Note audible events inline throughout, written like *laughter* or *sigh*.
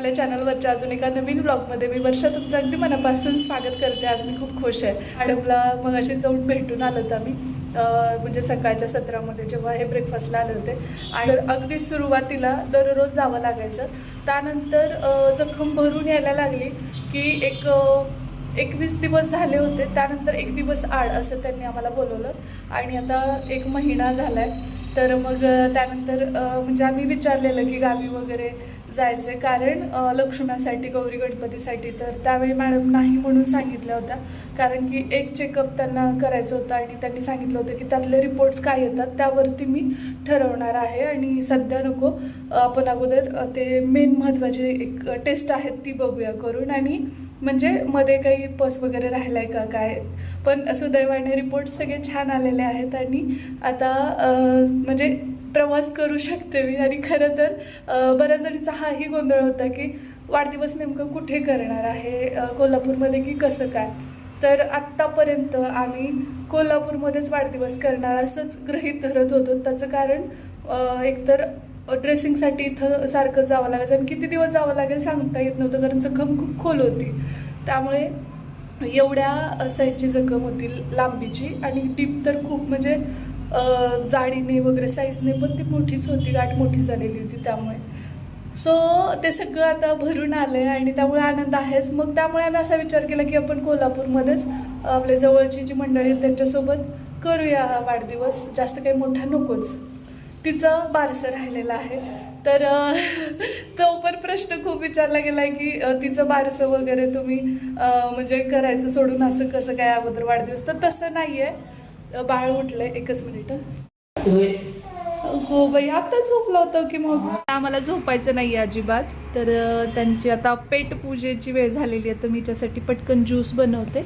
आपल्या चॅनलवरच्या अजून एका नवीन ब्लॉगमध्ये मी वर्षा तुमचं अगदी मनापासून स्वागत करते. आज मी खूप खुश आहे. आणि आपला मग अशी जाऊन भेटून आलो होतो आम्ही. म्हणजे सकाळच्या सत्रामध्ये जेव्हा हे ब्रेकफास्टला आले होते. आणि अगदी सुरुवातीला दररोज जावं लागायचं. त्यानंतर जखम भरून यायला लागली की एक एकवीस दिवस झाले होते. त्यानंतर एक दिवस आड असं त्यांनी आम्हाला बोलवलं. आणि आता एक महिना झाला आहे तर मग त्यानंतर म्हणजे आम्ही विचारलेलं की गावी वगैरे जायचं. कारण लक्ष्म्यासाठी गौरी गणपतीसाठी तर त्यावेळी मॅडम नाही म्हणून सांगितल्या होत्या. कारण की एक चेकअप त्यांना करायचं होतं आणि त्यांनी सांगितलं होतं की त्यातले रिपोर्ट्स काय येतात त्यावरती मी ठरवणार आहे आणि सध्या नको आपण अगोदर ते मेन महत्त्वाचे एक टेस्ट आहेत ती बघूया करून. आणि म्हणजे मध्ये काही पस वगैरे राहिला आहे का काय? पण सुदैवाने रिपोर्ट्स सगळे छान आलेले आहेत आणि आता म्हणजे प्रवास करू शकते मी. आणि खरं तर बऱ्याच जणींचा हाही गोंधळ होता की वाढदिवस नेमकं कुठे करणार आहे कोल्हापूरमध्ये की कसं काय? तर आत्तापर्यंत आम्ही कोल्हापूरमध्येच वाढदिवस करणार असंच गृहीत धरत होतो. त्याचं कारण एकतर ड्रेसिंगसाठी इथं सारखं जावं लागायचं आणि किती दिवस जावं लागेल सांगता येत नव्हतं कारण जखम खूप खोल होती. त्यामुळे एवढ्या साईजची जखम होती लांबीची आणि डीप तर खूप म्हणजे जाडीने वगैरे साईजने पण ती मोठीच होती गाठ मोठी झालेली होती त्यामुळे. सो ते सगळं आता भरून आलं आहे आणि त्यामुळे आनंद आहेच. मग त्यामुळे आम्ही असा विचार केला की आपण कोल्हापूरमध्येच आपल्या जवळची जी मंडळी आहेत त्यांच्यासोबत करूया वाढदिवस. जास्त काही मोठा नकोच. तिचं बारसं राहिलेलं आहे. तर *laughs* तो पण प्रश्न खूप विचारला गेला आहे की तिचं बारसं वगैरे तुम्ही म्हणजे करायचं सोडून असं कसं काय अगोदर वाढदिवस? तर तसं नाही आहे बाळ उठलंय एकच मिनिट. हो बाई आता झोपला होता की मग. आम्हाला झोपायचं नाही अजिबात. तर त्यांची आता पेट पूजेची वेळ झालेली आहे तर मी त्यासाठी पटकन ज्यूस बनवते.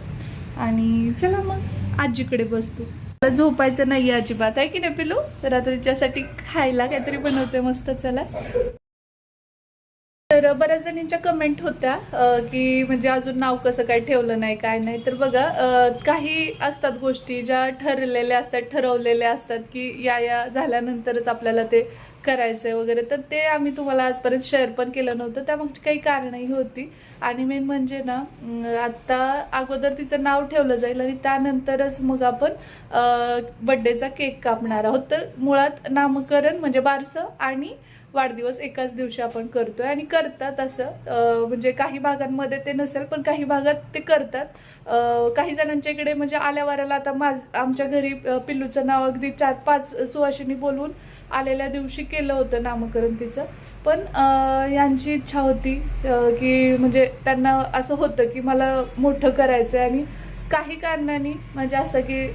आणि चला मग आजीकडे बसतो. मला झोपायचं नाही अजिबात आहे की नाही पिलू? तर आता तिच्यासाठी खायला काहीतरी बनवते मस्त चला. तर बऱ्याच जणींच्या कमेंट होत्या की म्हणजे अजून नाव कसं काय ठेवलं नाही काय नाही. तर बघा काही असतात गोष्टी ज्या ठरलेल्या असतात ठरवलेल्या असतात की या या झाल्यानंतरच आपल्याला ते करायचंय वगैरे. तर ते आम्ही तुम्हाला आजपर्यंत शेअर पण केलं नव्हतं त्यामागची काही कारणंही होती. आणि मेन म्हणजे ना आत्ता आता अगोदर तिचं नाव ठेवलं जाईल आणि त्यानंतरच मग आपण बड्डेचा केक कापणार आहोत. तर मुळात नामकरण म्हणजे बारसं आणि वाढदिवस एकाच दिवशी आपण करतोय आणि करतात असं. म्हणजे काही भागांमध्ये ते नसेल पण काही भागात ते करतात. काही जणांच्या इकडे म्हणजे आल्या वाऱ्याला आता माझ आमच्या घरी पिल्लूचं नाव अगदी चार पाच सुवासिनी बोलवून आलेल्या दिवशी केलं होतं नामकरण तिचं. पण यांची इच्छा होती की म्हणजे त्यांना असं होतं की मला मोठं करायचं आहे आणि काही कारणाने म्हणजे असं की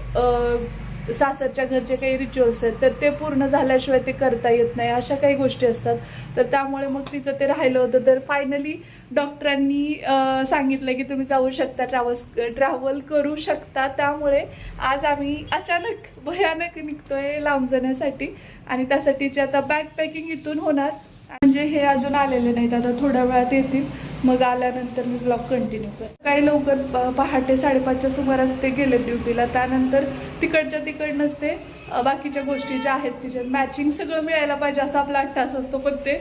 सासरच्या घरचे काही रिच्युअल्स आहेत तर ते पूर्ण झाल्याशिवाय ते करता येत नाही अशा काही गोष्टी असतात. तर त्यामुळे मग तिचं ते राहिलं होतं. तर फायनली डॉक्टरांनी सांगितलं की तुम्ही जाऊ शकता ट्रॅव्हल्स ट्रॅव्हल करू शकता. त्यामुळे आज आम्ही अचानक भयानक निघतोय लांब जाण्यासाठी. आणि त्यासाठीची आता बॅग पॅकिंग इथून होणार. म्हणजे हे अजून आलेले नाहीत आता थोड्या वेळात येतील. मग आल्यानंतर मी ब्लॉग कंटिन्यू कर काही लवकर प- पहाटे साडेपाचच्या सुमारास ते गेले ड्युटीला. त्यानंतर तिकडच्या तिकडनंच ते बाकीच्या गोष्टी ज्या आहेत तिच्या मॅचिंग सगळं मिळायला पाहिजे असा आपला अट्टास असतो. पण ते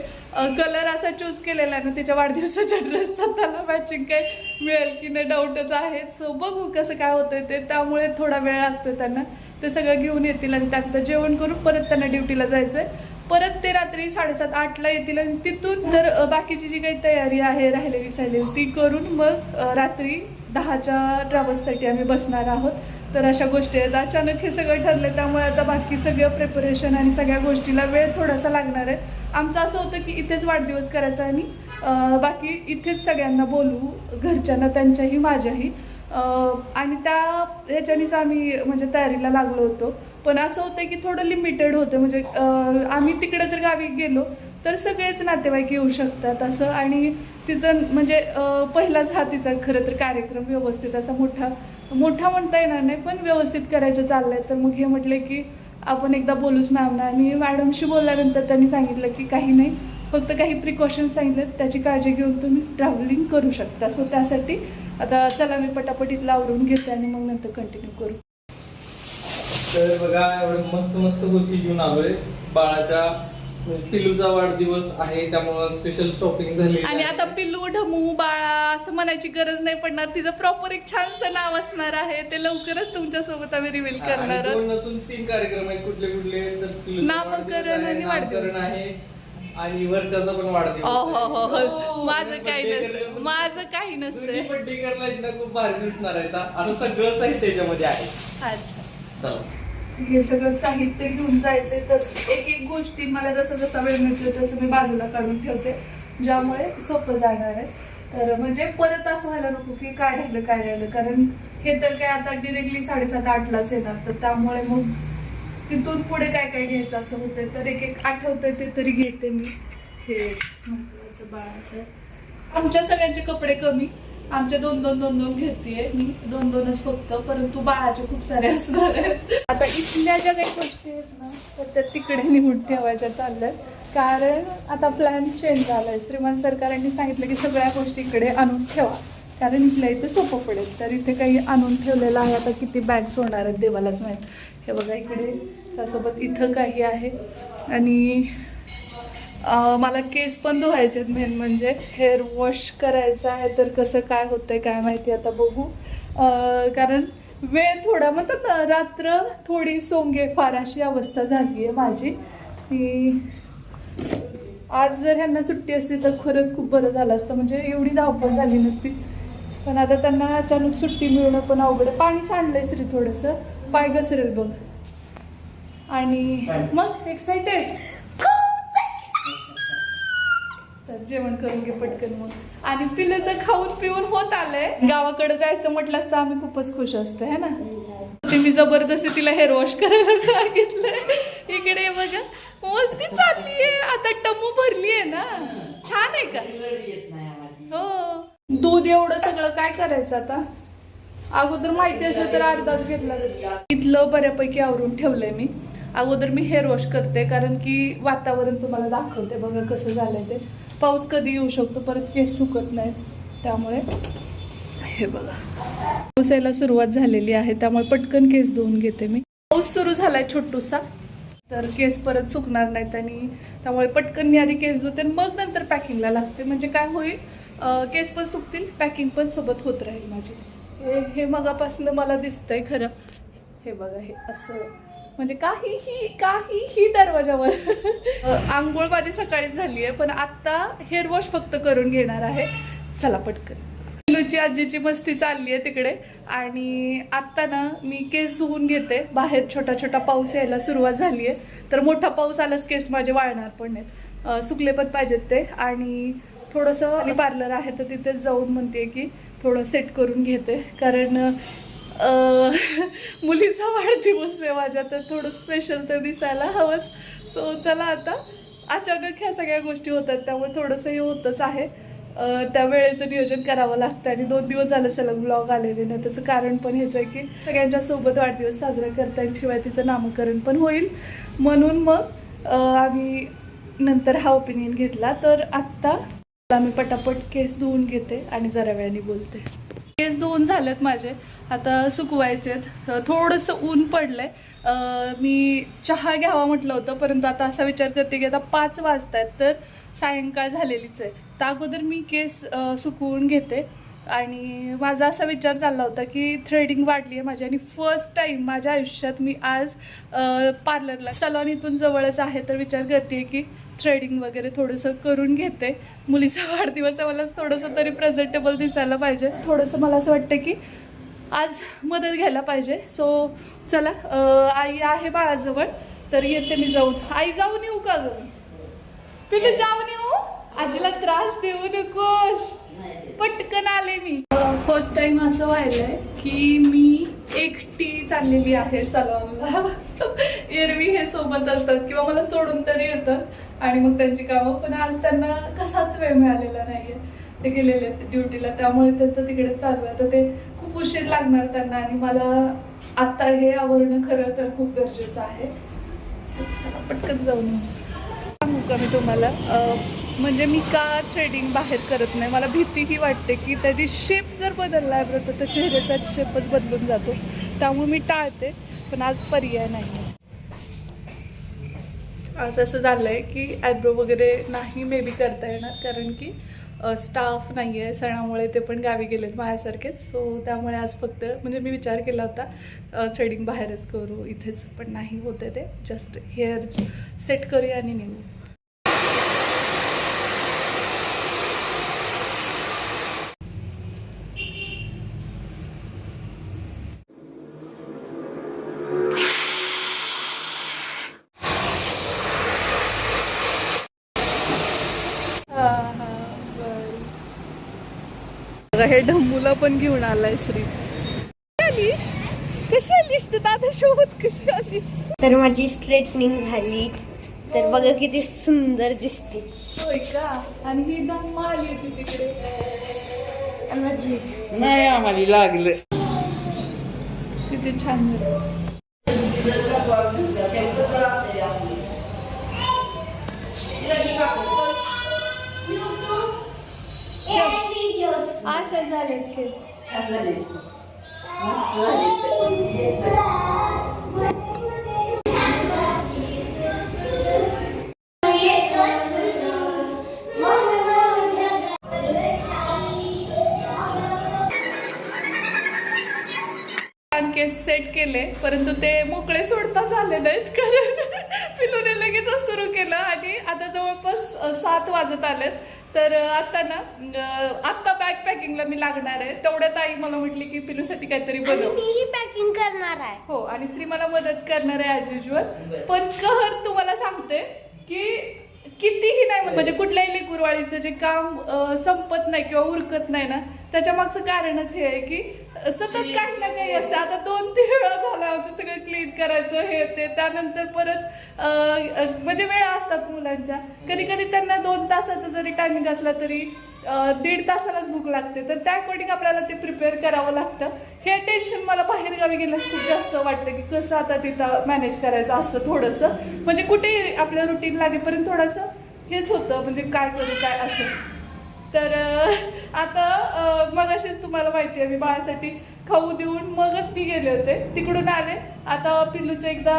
कलर असा चूज केलेला आहे ना त्याच्या वाढदिवसाच्या ड्रेसचा त्याला मॅचिंग काय मिळेल की नाही डाऊटच आहे. सो बघू कसं काय होतंय ते. त्यामुळे थोडा वेळ लागतोय त्यांना. ते सगळं घेऊन येतील आणि त्यानंतर जेवण करून परत त्यांना ड्युटीला जायचं आहे परत ते रात्री साडेसात आठला येतील आणि तिथून तर बाकीची जी काही तयारी आहे राहिलेली सायलेली ती करून मग रात्री दहाच्या ट्रॅव्हल्ससाठी आम्ही बसणार आहोत. तर अशा गोष्टी आहेत. अचानक हे सगळं ठरलं त्यामुळे आता बाकी सगळं प्रिपरेशन आणि सगळ्या गोष्टीला वेळ थोडासा लागणार आहे. आमचं असं होतं की इथेच वाढदिवस करायचा आणि बाकी इथेच सगळ्यांना बोलू घरच्यांना त्यांच्याही माझ्याही. आणि त्या ह्याच्यानीच आम्ही म्हणजे तयारीला लागलो होतो. पण असं होतं की थोडं लिमिटेड होतं म्हणजे आम्ही तिकडे जर गावी गेलो तर सगळेच नातेवाईक येऊ शकतात असं. आणि तिचं म्हणजे पहिलाच हा तिचा खरं तर कार्यक्रम व्यवस्थित असा मोठा मोठा म्हणता येणार नाही पण व्यवस्थित करायचं चाललंय. तर मग हे म्हटले की आपण एकदा बोलूच मॅमना आणि मॅडमशी बोलल्यानंतर त्यांनी सांगितलं की काही नाही फक्त काही प्रिकॉशन्स सांगितलेत. त्याची काळजी घेऊन तुम्ही ट्रॅव्हलिंग करू शकता. सो त्यासाठी आता चला मी पटापट इथलं आवरून घेते आणि मग नंतर कंटिन्यू करू. तर बघा एवढं मस्त मस्त गोष्टी घेऊन आलोय. बाळाच्या पिलूचा वाढदिवस आहे त्यामुळं स्पेशल शॉपिंग झाली आणि आता पिल्लू ढमू बाळा असं म्हणायची गरज नाही पडणार. तिचं प्रॉपर एक छानसं नाव असणार आहे. ते लवकरच तुमच्यासोबत आम्ही रिव्हील करणार. दोन नसून तीन कार्यक्रम आहेत कुठले कुठले तर नामकरण आणि वाढदिवस. नामकरण आहे. आणि वर्षाचा पण वाढदिवस हो हो. हो माझं काही नसतं. माझं काही नसतंय बर्थडे करायला खूप भारी दिसणार आहे. आता. असं सगळं साहित्य त्याच्यामध्ये आहे. अच्छा. चला. हे सगळं साहित्य घेऊन जायचंय तर एक एक गोष्टी मला जसं जसा वेळ मिळतो तसं मी बाजूला काढून ठेवते ज्यामुळे सोपं जाणार आहे. तर म्हणजे परत असं व्हायला नको की काय राहिलं काय राहिलं. कारण हे तर काय आता डिरेक्टली साडेसात आठलाच येणार. तर त्यामुळे मग तिथून पुढे काय काय घ्यायचं असं होतंय. तर एक एक आठवतंय ते तरी घेते मी. हे महत्वाचं बाळाचं. आमच्या सगळ्यांचे कपडे कमी. आमचे दोन दोन दोन दोन घेते मी दोन दोनच फक्त परंतु बाळाचे खूप सारे असणार आहेत. आता इथल्या ज्या काही गोष्टी आहेत ना तर त्या तिकडे निवडून ठेवायच्या चालल्यात. कारण आता प्लॅन चेंज झालाय. श्रीमान सरकारांनी सांगितलं की सगळ्या गोष्टी इकडे आणून ठेवा. कारण इथल्या इथे सोपं पडेल. तर इथे काही आणून ठेवलेलं आहे. आता किती बॅग्स होणार आहेत देवालाच माहीत. हे बघा इकडे त्यासोबत इथं काही आहे. आणि मला केस पण धुवायचे मेन म्हणजे हेअर वॉश करायचं आहे तर कसं काय होतंय काय माहिती आता बघू. कारण वेळ थोडा म्हणतात ना रात्र थोडी सोंगे फार अशी अवस्था झाली आहे माझी. की आज जर ह्यांना सुट्टी असती तर खरंच खूप बरं झालं असतं. म्हणजे एवढी धावपळ झाली नसती. पण आता त्यांना अचानक सुट्टी मिळणं पण अवघड आहे. पाणी सांडलंय श्री थोडंसं. पाय घसरेल बघ. आणि मग एक्साइटेड जेवण करून घे पटकन मग. आणि पिल्लूचं खाऊन पिऊन होत आलंय. गावाकडे जायचं म्हटलं असतं आम्ही खूपच खुश असतो है ना? ते मी जबरदस्ती तिला हेअर वॉश करायला सांगितलं इकडे बघा मस्ती चालली आता टमू भरली आहे ना. छान आहे का? हो. दूध एवढं सगळं काय करायचं आता? अगोदर माहिती असेल तर अर्धाच घेतला इथलं बऱ्यापैकी आवरून ठेवलंय मी. अगोदर मी हेअर वॉश करते कारण की वातावरण तुम्हाला दाखवते. बघा कसं झालंय ते. पाऊस कधी येऊ शकतो परत केस सुकत नाहीत त्यामुळे हे बघा. पाऊस यायला सुरुवात झालेली आहे त्यामुळे पटकन केस धुवून घेते मी. पाऊस सुरू झालाय छोटूसा तर केस परत सुकणार नाहीत आणि त्यामुळे पटकन मी आधी केस धुते मग नंतर पॅकिंगला लागते. म्हणजे काय होईल केस पण सुकतील पॅकिंग पण सोबत होत राहील माझी. हे हे मगापासून मला दिसतंय खरं. हे बघा हे असं म्हणजे काहीही काहीही दरवाजावर. आंघोळ माझी सकाळीच झाली आहे पण आत्ता हेअर वॉश फक्त करून घेणार आहे. चला पटकन. लुची आजीची मस्ती चालली आहे तिकडे. आणि आत्ता ना मी केस धुवून घेते. बाहेर छोटा छोटा पाऊस यायला सुरुवात झाली आहे. तर मोठा पाऊस आलाच केस माझे वाळणार पण नाहीत सुकले पण पाहिजेत ते. आणि थोडंसं पार्लर आहे तर तिथेच जाऊन म्हणते की थोडं सेट करून घेते. कारण *laughs* मुलीचा वाढदिवस आहे माझ्या तर थोडं स्पेशल तर दिसायला हवंच. सो चला आता. अचानक ह्या सगळ्या गोष्टी होतात त्यामुळे थोडंसं हे होतंच आहे. त्या वेळेचं नियोजन करावं लागतं आणि दोन दिवस झालं सलग ब्लॉग आलेले नाही त्याचं कारण पण हेच आहे की सगळ्यांच्या सोबत वाढदिवस साजरा करता येईल शिवाय तिचं नामकरण पण होईल. म्हणून मग आम्ही नंतर हा ओपिनियन घेतला. तर आत्ता आम्ही पटापट केस धुवून घेते आणि जरा वेळाने बोलते. केस दोन झालेत माझे. आता सुकवायचेत थोडंसं ऊन पडलंय. मी चहा घ्यावा म्हटलं होतं परंतु आता असा विचार करते की आता पाच वाजतायत तर सायंकाळ झालेलीच आहे. तर अगोदर मी केस सुकवून घेते. आणि माझा असा विचार चालला होता की थ्रेडिंग वाढली आहे माझी. आणि फर्स्ट टाईम माझ्या आयुष्यात मी आज पार्लरला सलॉन इथून जवळच आहे तर विचार करते की थ्रेडिंग वगैरे थोडंसं करून घेते. मुलीचा वाढदिवस आहे मला थोडंसं तरी प्रेझेंटेबल दिसायला पाहिजे. थोडंसं मला असं वाटतं की आज मदत घ्यायला पाहिजे. सो चला आई आहे बाळाजवळ तर येते मी जाऊन. आई जाऊन येऊ का गं? पिलू जाऊन येऊ आजीला त्रास देऊ नकोस. पटकन आले मी. फर्स्ट टाइम असं व्हायलंय की मी एकटी चाललेली आहे सलॉनला एरवी हे सोबत असतात किंवा मला सोडून तरी येतात. आणि मग त्यांची कामं. पण आज त्यांना कसाच वेळ मिळालेला नाहीये. ते गेलेले आहेत ड्युटीला. त्यामुळे त्यांचं तिकडे चालू आहे. तर ते खूप उशीर लागणार त्यांना. आणि मला आता हे आवरणं खरं तर खूप गरजेचं आहे. चला पटकन जाऊन का मी तुम्हाला म्हणजे मी का थ्रेडिंग बाहेर करत नाही? मला भीतीही वाटते की त्याची शेप जर बदलला आहे तर चेहऱ्याचा शेपच बदलून जातो. त्यामुळे मी टाळते पण आज पर्याय नाही आज असं झालं आहे की आयब्रो वगैरे नाही मे बी करता येणार कारण की स्टाफ नाही आहे सणामुळे ते पण गावी गेलेत माझ्यासारखेच सो त्यामुळे आज फक्त म्हणजे मी विचार केला होता थ्रेडिंग बाहेरच करू इथेच पण नाही होते ते. जस्ट हेअर सेट करूया आणि निघू. बघा, हे ढम्मूला पण घेऊन आलाय श्री. कशी आलीस? कशी आलीस तू? दादा सोबत कशी आलीस? तर माझी स्ट्रेटनिंग झाली. तर बघा किती सुंदर दिसते. होय का? आणि ही धम्मा आली होती तिकडे. माझी नाही आम्हाला लागलं. किती छान झालं. झाले छान केस सेट केले परंतु ते मोकळे सोडता झाले नाहीत कारण *laughs* पिलूने लगेच सुरू केलं आणि आता जवळपास सात वाजत आलेत. तर आता ना अ, आत्ता बॅग पॅकिंगला मी लागणार आहे. तेवढ्यात आई मला म्हटली की पिलूसाठी काहीतरी बनव. मीही पॅकिंग करणार आहे. हो आणि श्री मला मदत करणार आहे ॲज युजल पण कहर तुम्हाला सांगते की कितीही नाही म्हण- म्हणजे कुठल्याही लेकुरवाळीचं जे काम संपत नाही किंवा उरकत नाही ना त्याच्या मागचं कारणच हे आहे की सतत काही ना काही असते. आता दोन तीन वेळा झाला आमचं सगळं क्लीन करायचं हे ते. त्यानंतर परत म्हणजे वेळा असतात मुलांच्या. कधी कधी त्यांना दोन तासाचं जरी टायमिंग असला तरी दीड तासालाच भूक लागते. तर त्या अकॉर्डिंग आपल्याला ते प्रिपेअर करावं लागतं. हे टेन्शन मला बाहेर गावी गेल्यास खूप जास्त वाटतं की कसं आता तिथं मॅनेज करायचं असतं थोडंसं. म्हणजे कुठे आपलं रुटीन लागेपर्यंत थोडंसं हेच होतं. म्हणजे काय करू काय असं. तर आता मग मगाशीच तुम्हाला माहिती आहे मी बाळासाठी खाऊ देऊन मगच मी गेले होते. तिकडून आले. आता पिल्लूचं एकदा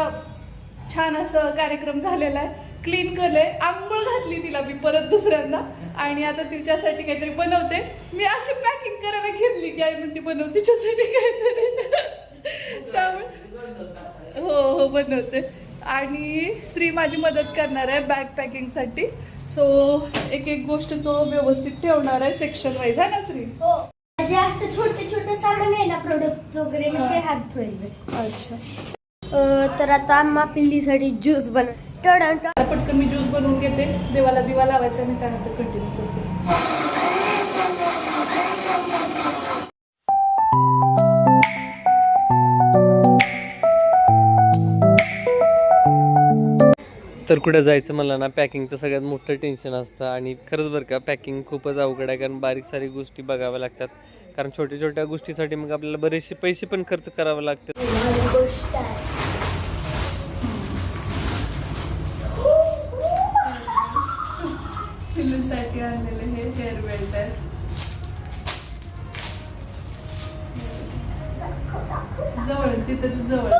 छान असं कार्यक्रम झालेला आहे. क्लीन केलंय. आंघोळ घातली तिला मी परत दुसऱ्यांदा. आणि आता तिच्यासाठी काहीतरी बनवते. मी अशी पॅकिंग करायला घेतली की आई म्हणते बनव तिच्यासाठी काहीतरी. त्यामुळे हो हो बनवते. आणि स्त्री माझी मदत करणार आहे बॅग पॅकिंगसाठी सो एक एक गोष्ट तो व्यवस्थित ठेवणार आहे सेक्शन वाईज आहे ना श्री? हो. म्हणजे असं छोटे छोटे सामान आहे ना प्रोडक्ट वगैरे मग ते हात धुईल अच्छा. तर आता आम्हा पिल्लीसाठी ज्यूस बनव टड. आता पटकन मी ज्यूस बनवून घेते. देवाला दिवा लावायचा आणि त्यानंतर कंटिन्यू करते. तर कुठं जायचं मला ना पॅकिंगचं सगळ्यात मोठं टेन्शन असतं. आणि खरंच बरं का पॅकिंग खूपच अवघड आहे कारण बारीक सारी गोष्टी बघाव्या लागतात. कारण छोट्या छोट्या गोष्टीसाठी मग आपल्याला बरेचसे पैसे पण खर्च करावे लागतात. जवळ तिथं जवळ.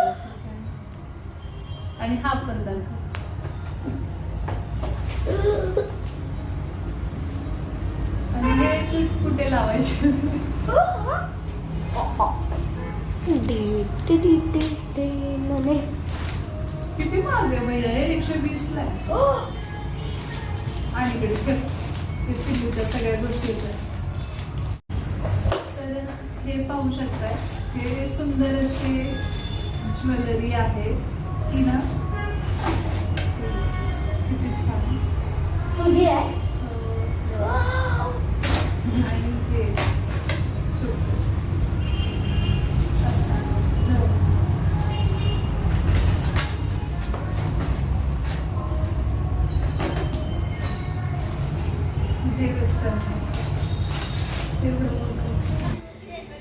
आणि हा पण दाखव. आणि हे कुठे लावायचे डे, डे, डे, डे, डे, किती महाग आहे भैया एकशे वीस ला आहे. आणि इकडे ठेव. हे पिल्लूच्या सगळ्या गोष्टी आहेत. तर हे पाहू शकताय हे सुंदर अशी ज्वेलरी आहे की ना किती छान तुझी आहे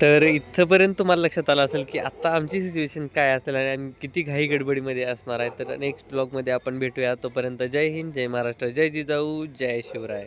तर इथंपर्यंत तुम्हाला लक्षात आलं असेल की आता आमची सिच्युएशन काय असेल आणि आम्ही किती घाई गडबडीमध्ये असणार आहे? तर नेक्स्ट ब्लॉगमध्ये आपण भेटूया. तोपर्यंत जय हिंद जय महाराष्ट्र जय जिजाऊ जय शिवराय.